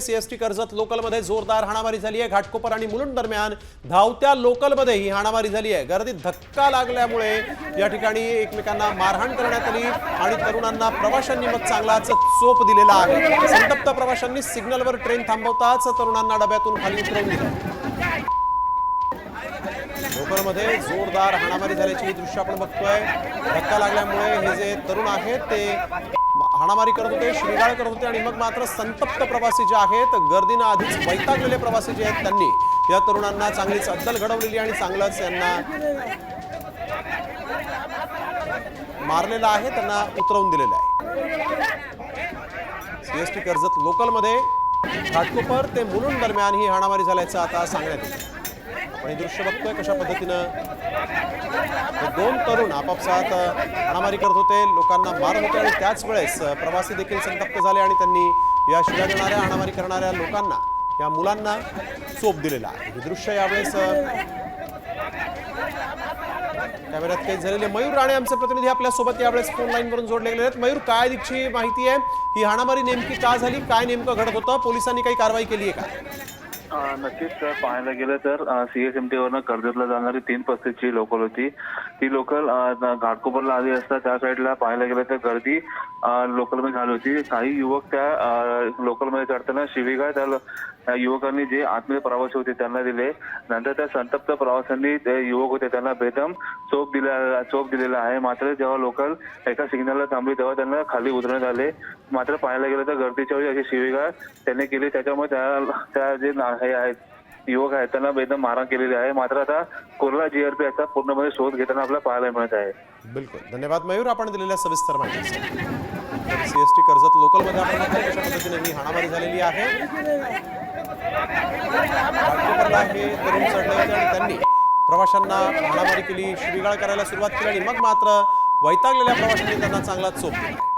CST Karjat लोकलमध्ये जोरदार हाणामारी झाली आहे. घाटकोपर आणि मुलुंड दरम्यान धावत्या लोकलमध्ये ही हाणामारी झाली आहे. गर्दीत धक्का लागल्यामुळे या ठिकाणी एकमेकांना मारहाण करण्यात आली आणि तरुणांना प्रवाशांनी मग चांगलाच चोप दिलेला आहे. संतप्त प्रवाशांनी सिग्नलवर ट्रेन थांबवताच तरुणांना डब्यातून खाली उतरवून दिलं. लोकलमध्ये जोरदार हाणामारी झाल्याची ही दृश्य आपण बघतोय. धक्का लागल्यामुळे हे जे तरुण आहेत ते हाणामारी करत होते शिरगाळ करत होते आणि मग मात्र संतप्त प्रवासी जे आहेत गर्दीनं आधीच वैतागलेले प्रवासी जे आहेत त्यांनी या तरुणांना चांगलीच अद्दल घडवलेली आणि चांगलंच यांना मारलेलं आहे त्यांना उतरवून दिलेलं आहे. सीएसटी कर्जत लोकलमध्ये घाटकोपर ते मुलुंड दरम्यान ही हाणामारी झाल्याचं आता सांगण्यात येतं आणि हे दृश्य बघतोय कशा पद्धतीनं दोन तरुण आपापसात हाणामारी करत होते लोकांना मारत होते आणि त्याच वेळेस प्रवासी देखील संतप्त झाले आणि त्यांनी या शिव्या देणाऱ्या हाणामारी करणाऱ्या लोकांना या मुलांना चोप दिलेला आहे. हे दृश्य यावेळेस कॅमेऱ्यात कैद झालेले. मयूर राणे आमचे प्रतिनिधी आपल्यासोबत यावेळेस फोन लाईन वरून जोडले गेले आहेत. मयूर काय दिगची माहिती आहे? ही हाणामारी नेमकी का झाली? काय नेमकं घडत होतं? पोलिसांनी काही कारवाई केली आहे का? नक्कीच सर. पाहायला गेलं तर सीएसएमटी वरनं कर्जतला जाणारी तीन पस्तीसची लोकल होती. ती लोकल घाटकोपरला आली असता त्या साईडला पाहायला गेलं तर गर्दी लोकलमध्ये झाली होती. काही युवक त्या लोकलमध्ये चढताना शिवीगाळ त्या युवकांनी जे आतमध्ये प्रवासी होते त्यांना दिले. नंतर त्या संतप्त प्रवाशांनी ते युवक होते त्यांना बेदम चोप दिला चोप दिलेला आहे. मात्र जेव्हा लोकल एका सिग्नलला थांबली तेव्हा त्यांना खाली उतरण्यात आले. मात्र पाहायला गेलं तर गर्दीच्या वेळी अशी शिवीगाळ त्यांनी केली. त्याच्यामुळे त्या त्या जे ना- हे आहेत युवक आहेत त्यांना बेदम मारहाण केलेली आहे. मात्र आता कुर्ला जीआरपी याचा पूर्णपणे शोध घेताना आपल्याला पाहायला मिळत आहे. बिलकुल. धन्यवाद मयूर. आपण दिलेल्या सविस्तर माहिती सीएसटी कर्जत लोकलमध्ये आपण कशा पद्धतीने ही हाणामारी झालेली आहे? हे तरुण चढले होते आणि त्यांनी प्रवाशांना हाणामारी केली शिवीगाळ करायला सुरुवात केली आणि मग मात्र वैतागलेल्या प्रवाशांनी त्यांना चांगला चोप दिला.